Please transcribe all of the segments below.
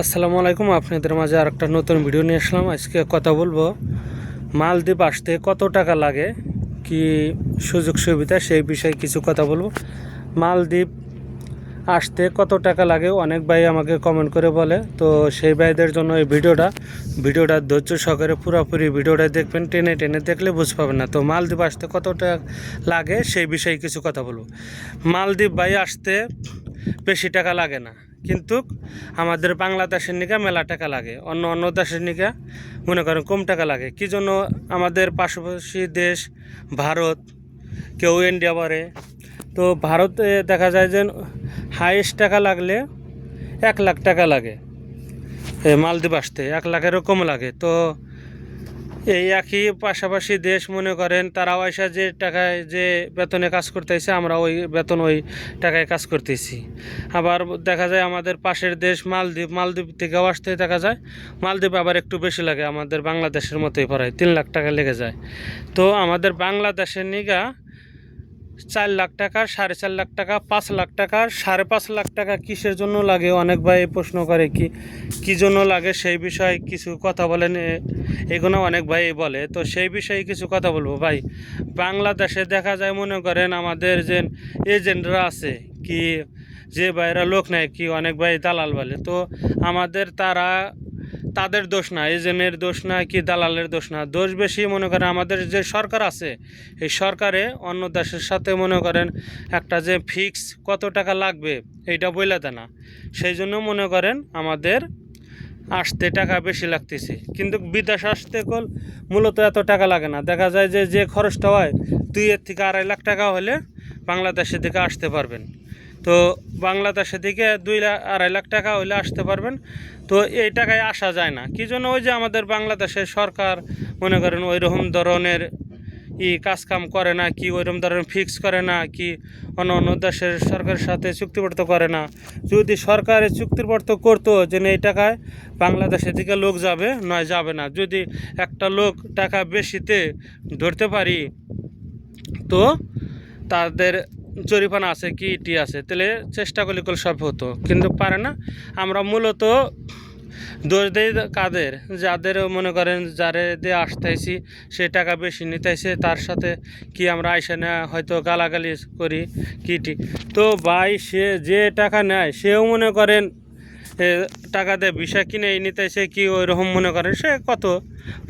আসসালামু আলাইকুম, আপনাদের মাঝে আর একটা নতুন ভিডিও নিয়ে আসলাম। আজকে কথা বলব, মালদ্বীপ আসতে কত টাকা লাগে? কি সুযোগ সুবিধা? সেই বিষয়ে কিছু কথা বলব। মালদ্বীপ আসতে কত টাকা লাগে? অনেক ভাই আমাকে কমেন্ট করে বলে। তো সেই ভাইদের জন্য এই ভিডিওটা ভিডিওটা ধৈর্য সহকারে পুরোপুরি ভিডিওটা দেখবেন। টেনে টেনে দেখলে বুঝ পাবেন না। তো মালদ্বীপ আসতে কত টাকা লাগে? সেই বিষয়ে কিছু কথা বলব। মালদ্বীপ ভাই আসতে বেশি টাকা লাগে না। কিন্তু আমাদের বাংলাদেশের নিকা মেলা টাকা লাগে। অন্য অন্য দেশের নিকা মনে করেন কম টাকা লাগে। কি জন্য আমাদের পাশাপাশি দেশ, ভারত, কেউ ইন্ডিয়া পারে তো ভারতে দেখা যায় যে হাইয়েস্ট টাকা লাগলে এক লাখ টাকা লাগে মালদ্বীপ আসতে। এক লাখেরও কম লাগে। তো এই একই পাশাপাশি দেশ মনে করেন তারা পয়সা যে টাকায় যে বেতনে কাজ করতেছে, আমরা ওই বেতন ওই টাকায় কাজ করতেছি। আবার দেখা যায় আমাদের পাশের দেশ মালদ্বীপ মালদ্বীপ থেকেও আসতে দেখা যায়, মালদ্বীপ আবার একটু বেশি লাগে, আমাদের বাংলাদেশের মতোই পড়ায় তিন লাখ টাকা লেগে যায়। তো আমাদের বাংলাদেশের নিগা চার লাখ টাকা, সাড়ে চার লাখ টাকা, পাঁচ লাখ টাকা, সাড়ে পাঁচ লাখ টাকা কিসের জন্য লাগে? অনেক ভাই প্রশ্ন করে কি, কী জন্য লাগে সেই বিষয়ে কিছু কথা বলেন। এগুলো অনেক ভাই বলে। তো সেই বিষয়ে কিছু কথা বলব ভাই। বাংলাদেশে দেখা যায়, মনে করেন আমাদের যে এজেন্টরা আছে, কি যে ভাইরা লোক নেয়, কি অনেক ভাই দালাল বলে। তো আমাদের তারা তাদের দোষ না এজেন্টের দোষ না কি দালালের দোষ না, দোষ বেশি মনে করেন আমাদের যে সরকার আছে, এই সরকারে অন্য দেশের সাথে মনে করেন একটা যে ফিক্স কত টাকা লাগবে, এইটা বলে দেয় না। সেই জন্য মনে করেন আমাদের আসতে টাকা বেশি লাগতেছে। কিন্তু বিদেশ আসতে কল মূলত এত টাকা লাগে না। দেখা যায় যে যে খরচটা হয় দুই এর থেকে আড়াই লাখ টাকা হলে বাংলাদেশের দিকে আসতে পারবেন। তো বাংলাদেশের দিকে দুই লাখ আড়াই লাখ টাকা হলে আসতে পারবেন। তো এই টাকায় আসা যায় না। কি জন্য ওই যে আমাদের বাংলাদেশের সরকার মনে করেন ওই রকম ধরনের ই কাজ কাম করে না, কি ওইরকম ধরনের ফিক্স করে না, কি অন্য অন্য দেশের সরকারের সাথে চুক্তিবদ্ধ করে না। যদি সরকারে চুক্তিবদ্ধ করতো যে এই টাকায় বাংলাদেশের দিকে লোক যাবে, নয় যাবে না। যদি একটা লোক টাকা বেশিতে ধরতে পারি, তো তাদের জরিমানা আছে কি ইটি আছে, তাহলে চেষ্টা করলে করলে সব হতো। কিন্তু পারে না। আমরা মূলত দোষ দেই কাদের? যাদের মনে করেন যারে দিয়ে আসতেছি সে টাকা বেশি নিতেছে তার সাথে কি আমরা আইসা না হয়তো গালাগালি করি কিটি তো ভাই, সে যে টাকা নেয়, সেও মনে করেন টাকা দিয়ে বিষা কিনে নিতেছে কি ওই রকম মনে করে? সে কত?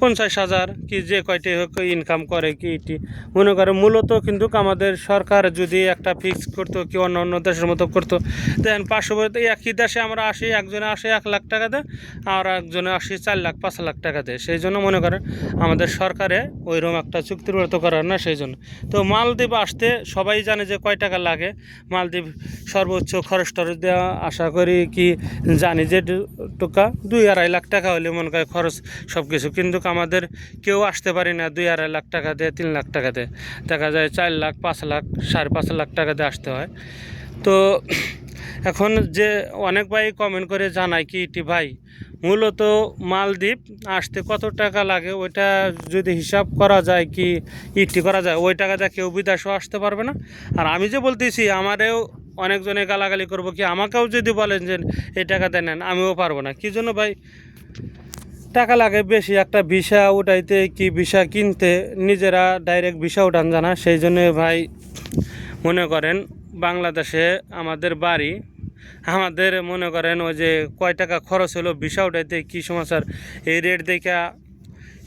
পঞ্চাশ হাজার কি যে কয়টি হোক ইনকাম করে কি এটি। মনে করে মূলত কিন্তু আমাদের সরকার যদি একটা ফিক্স করতো কি অন্য অন্য দেশের মতো করতো দেন পার্শ্ববর্তী একই দেশে আমরা আসি, একজনে আসে এক লাখ টাকা দেয়, আর একজনে আসি চার লাখ, পাঁচ লাখ টাকা দেয়। সেই জন্য মনে করেন আমাদের সরকারে ওইরকম একটা চুক্তির চুক্তিবদ্ধ করার না সেই জন্য। তো মালদ্বীপ আসতে সবাই জানে যে কয় টাকা লাগে। মালদ্বীপ সর্বোচ্চ খরচ টরচ দেওয়া, আশা করি কি জানি যে টাকা দুই আড়াই লাখ টাকা হলে মনে করে খরচ সব কিছু কিন্তু আমাদের কেউ আসতে পারি না, দুই আড়াই লাখ টাকা দেয়, তিন লাখ টাকা দেয়। দেখা যায় চার লাখ, পাঁচ লাখ, সাড়ে পাঁচ লাখ টাকা দিয়ে আসতে হয়। তো এখন যে অনেক ভাই কমেন্ট করে জানায় কি ইটি ভাই, মূলত মালদ্বীপ আসতে কত টাকা লাগে? ওইটা যদি হিসাব করা যায় কি ইটি করা যায়, ওই টাকা দিয়ে কেউ বিদেশেও আসতে পারবে না? আর আমি যে বলতেছি, আমারেও অনেকজনে গালাগালি করব কি? আমাকেও যদি বলেন যে এই টাকা নেন, আমিও পারব না। কী জন্য ভাই? টাকা লাগে বেশি, একটা ভিসা উঠাইতে, কি ভিসা কিনতে, নিজেরা ডাইরেক্ট ভিসা উঠান জানা, সেই জন্য ভাই মনে করেন বাংলাদেশে আমাদের বাড়ি, আমাদের মনে করেন ওই যে কয় টাকা খরচ হলো ভিসা উঠাইতে, কী সমাচার, এই রেট দেখা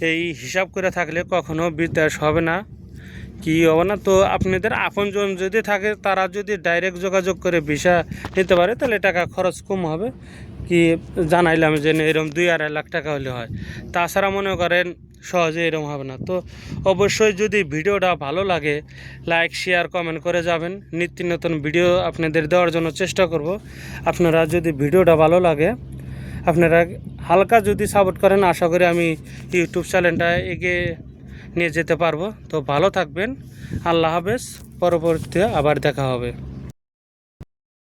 এই হিসাব করে থাকলে কখনো বিদেশ হবে না। কি হবে না? তো আপনাদের আপনজন যদি থাকে, তারা যদি ডাইরেক্ট যোগাযোগ করে ভিসা নিতে পারে, তাহলে টাকা খরচ কম হবে। কি জানাইলাম যে এরকম দুই আড়াই লাখ টাকা হলে হয়। তাছাড়া মনে করেন, সহজে এরকম হবে না। তো অবশ্যই যদি ভিডিওটা ভালো লাগে লাইক শেয়ার কমেন্ট করে যাবেন। নিত্য নতুন ভিডিও আপনাদের দেওয়ার জন্য চেষ্টা করব। আপনারা যদি ভিডিওটা ভালো লাগে, আপনারা হালকা যদি সাপোর্ট করেন, আশা করি আমি ইউটিউব চ্যানেলটা এগিয়ে নিয়ে যেতে পারব। তো ভালো থাকবেন। আল্লাহ হাফেজ। পরবর্তীতে আবার দেখা হবে।